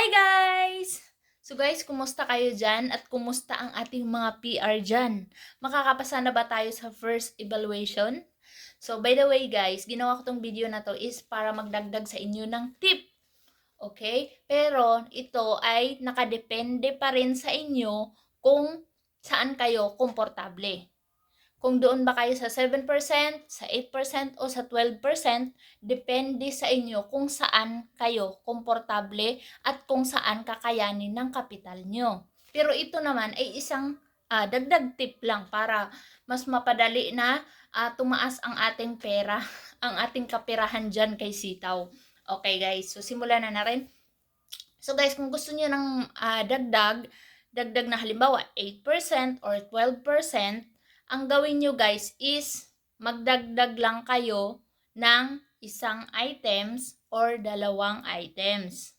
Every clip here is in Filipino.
Hi guys! So guys, kumusta kayo dyan at kumusta ang ating mga PR dyan? Makakapasa na ba tayo sa first evaluation? So by the way guys, ginawa ko tong video na to is para magdagdag sa inyo ng tip. Okay? Pero ito ay nakadepende pa rin sa inyo kung saan kayo komportable. Kung doon ba kayo sa 7%, sa 8% o sa 12%, depende sa inyo kung saan kayo komportable at kung saan kakayanin ng kapital nyo. Pero ito naman ay isang ah, dagdag tip lang para mas mapadali na ah, tumaas ang ating pera, ang ating kapirahan dyan kay Sitaw. Okay guys, so simulan na na rin. So guys, kung gusto niyo ng ah, dagdag, dagdag na halimbawa 8% or 12%, ang gawin nyo guys is magdagdag lang kayo ng isang items or dalawang items.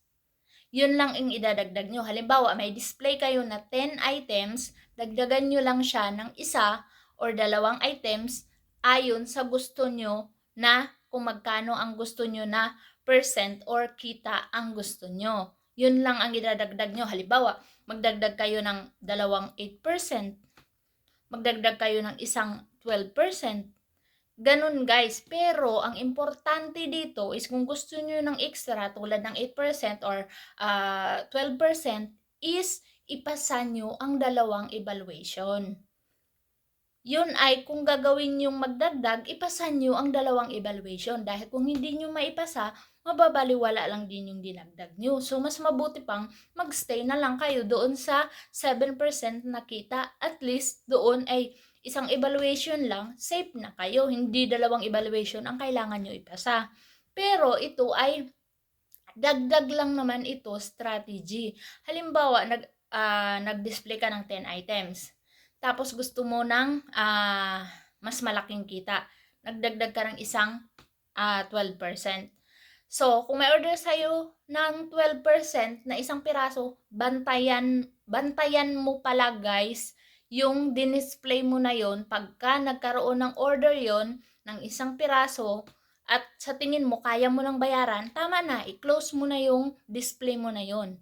Yun lang ang idadagdag nyo. Halimbawa, may display kayo na 10 items, dagdagan nyo lang siya ng isa or dalawang items ayon sa gusto nyo na kung magkano ang gusto nyo na percent or kita ang gusto nyo. Yun lang ang idadagdag nyo. Halimbawa, magdagdag kayo ng dalawang 8%, magdagdag kayo ng isang 12%. Ganun guys. Pero ang importante dito is kung gusto nyo ng extra tulad ng 8% or uh, 12% is ipasa nyo ang dalawang evaluation. Yun ay kung gagawin yung magdagdag, ipasa nyo ang dalawang evaluation. Dahil kung hindi nyo maipasa, mababaliwala lang din yung dinagdag nyo. So, mas mabuti pang magstay na lang kayo doon sa 7% na kita. At least, doon ay isang evaluation lang, safe na kayo. Hindi dalawang evaluation ang kailangan nyo ipasa. Pero ito ay dagdag lang naman ito strategy. Halimbawa, nag, uh, nag-display ka ng 10 items tapos gusto mo ng uh, mas malaking kita. Nagdagdag ka ng isang uh, ah, 12%. So, kung may order sa'yo ng 12% na isang piraso, bantayan, bantayan mo pala guys yung dinisplay mo na yon pagka nagkaroon ng order yon ng isang piraso at sa tingin mo kaya mo nang bayaran, tama na, i-close mo na yung display mo na yon.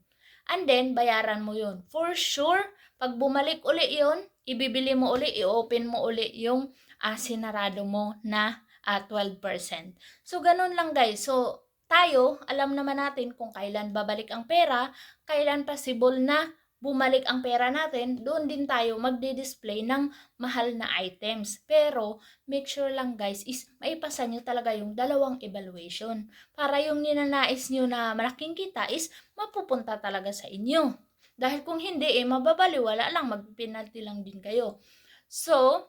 And then, bayaran mo yon. For sure, pag bumalik uli yon ibibili mo uli, i-open mo uli yung uh, sinarado mo na uh, ah, 12%. So, ganun lang guys. So, tayo, alam naman natin kung kailan babalik ang pera, kailan possible na bumalik ang pera natin, doon din tayo magdi-display ng mahal na items. Pero, make sure lang guys, is maipasa nyo talaga yung dalawang evaluation. Para yung ninanais nyo na malaking kita is mapupunta talaga sa inyo. Dahil kung hindi, eh, mababaliwala lang, mag-penalty lang din kayo. So,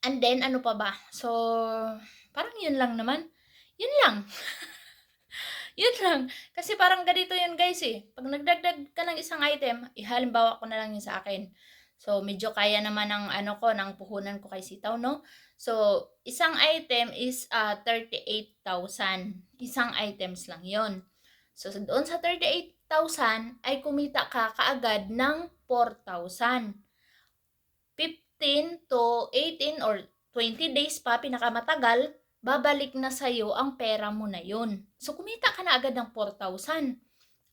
and then, ano pa ba? So, parang yun lang naman. Yun lang. yun lang. Kasi parang ganito yun guys eh. Pag nagdagdag ka ng isang item, ihalimbawa ko na lang yun sa akin. So, medyo kaya naman ng ano ko, ng puhunan ko kay sitaw, no? So, isang item is uh, ah, 38,000. Isang items lang yon So, doon sa 38,000, 1,000 ay kumita ka kaagad ng 4,000. 15 to 18 or 20 days pa, pinakamatagal, babalik na sa'yo ang pera mo na yun. So, kumita ka na agad ng 4,000.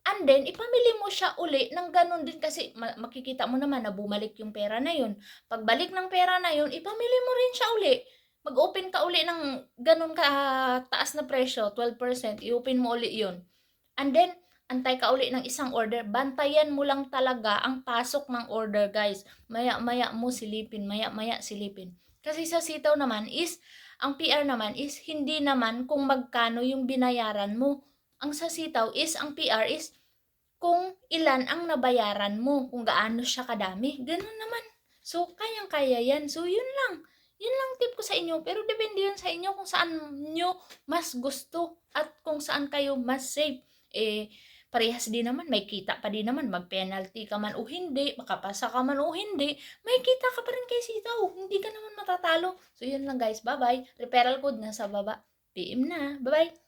And then, ipamili mo siya uli ng ganun din kasi makikita mo naman na bumalik yung pera na yun. Pagbalik ng pera na yun, ipamili mo rin siya uli. Mag-open ka uli ng ganun ka taas na presyo, 12%, i-open mo uli yun. And then, antay ka uli ng isang order, bantayan mo lang talaga ang pasok ng order, guys. Maya-maya mo silipin, maya-maya silipin. Kasi sa sitaw naman is, ang PR naman is, hindi naman kung magkano yung binayaran mo. Ang sa sitaw is, ang PR is, kung ilan ang nabayaran mo, kung gaano siya kadami. Ganun naman. So, kayang-kaya yan. So, yun lang. Yun lang tip ko sa inyo. Pero depende yun sa inyo kung saan nyo mas gusto at kung saan kayo mas safe. Eh, parehas din naman, may kita pa din naman, mag-penalty ka man o hindi, makapasa ka man o hindi, may kita ka pa rin kay sitaw, hindi ka naman matatalo. So yun lang guys, bye-bye. Referral code nasa baba. PM na, bye-bye.